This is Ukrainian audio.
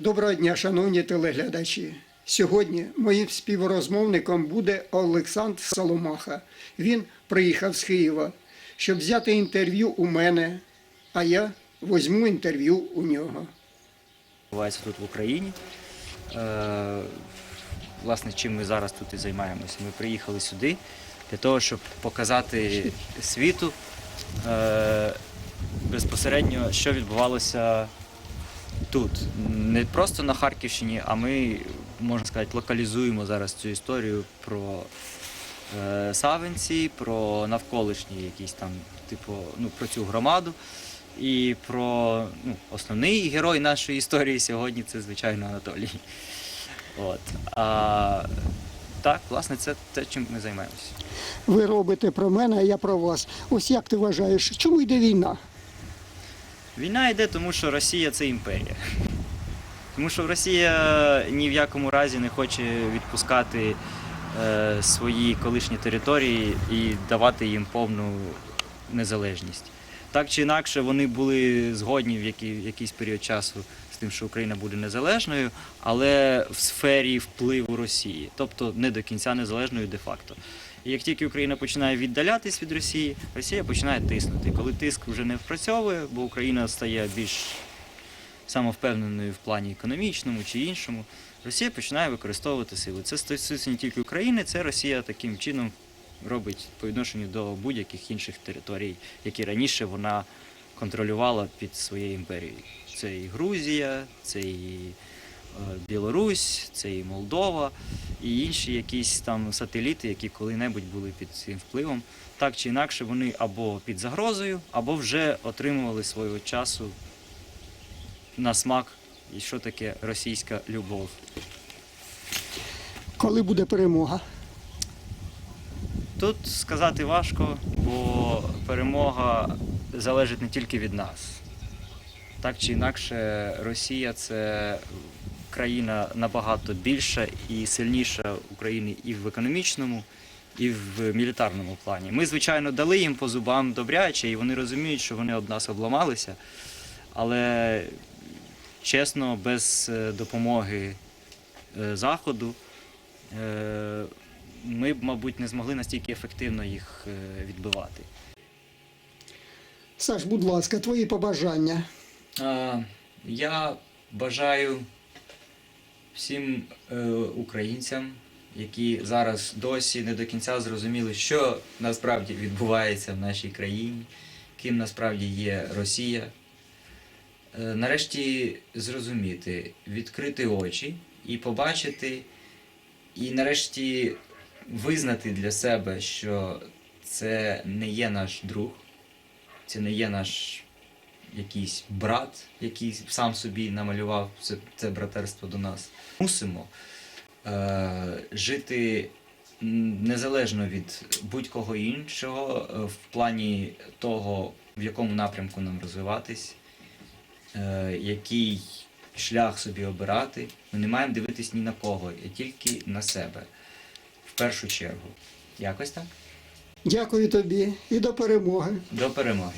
Доброго дня, шановні телеглядачі. Сьогодні моїм співрозмовником буде Олександр Соломаха. Він приїхав з Києва, щоб взяти інтерв'ю у мене, а я візьму інтерв'ю у нього. відбувається тут в Україні. Е, власне, чим ми зараз тут і займаємося. Ми приїхали сюди для того, щоб показати світу е, безпосередньо, що відбувалося тут. Не просто на Харківщині, а ми, можна сказати, локалізуємо зараз цю історію про е, Савинці, про навколишні якісь там, типу, ну, про цю громаду. І про ну, основний герой нашої історії сьогодні це, звичайно, Анатолій. От. А, так, власне, це те, чим ми займаємося. Ви робите про мене, а я про вас. Ось як ти вважаєш, чому йде війна? Війна йде, тому що Росія це імперія. Тому що Росія ні в якому разі не хоче відпускати е, свої колишні території і давати їм повну незалежність. Так чи інакше, вони були згодні в який, якийсь період часу з тим, що Україна буде незалежною, але в сфері впливу Росії, тобто не до кінця незалежною де-факто. І як тільки Україна починає віддалятись від Росії, Росія починає тиснути. Коли тиск вже не впрацьовує, бо Україна стає більш самовпевненою в плані економічному чи іншому, Росія починає використовувати силу. Це стосується не тільки України, це Росія таким чином робить по відношенню до будь-яких інших територій, які раніше вона контролювала під своєю імперією. Це і Грузія, це і Білорусь, це і Молдова, і інші якісь там сателіти, які коли-небудь були під цим впливом. Так чи інакше, вони або під загрозою, або вже отримували свого часу на смак, і що таке російська любов. Коли буде перемога? Тут сказати важко, бо перемога залежить не тільки від нас. Так чи інакше, Росія це країна набагато більша і сильніша України і в економічному, і в мілітарному плані. Ми, звичайно, дали їм по зубам добряче, і вони розуміють, що вони об нас обламалися. Але чесно, без е, допомоги е, Заходу е, ми б, мабуть, не змогли настільки ефективно їх відбивати. Саш, будь ласка, твої побажання. Я бажаю всім е, українцям, які зараз досі не до кінця зрозуміли, що насправді відбувається в нашій країні, ким насправді є Росія. е, Нарешті зрозуміти, відкрити очі і побачити, і нарешті визнати для себе, що це не є наш друг, це не є наш якийсь брат, який сам собі намалював це, це братерство до нас. Мусимо е, жити незалежно від будь-кого іншого е, в плані того, в якому напрямку нам розвиватись, е, який шлях собі обирати. Ми не маємо дивитись ні на кого, а тільки на себе в першу чергу. Якось так. Дякую тобі і до перемоги. До перемоги.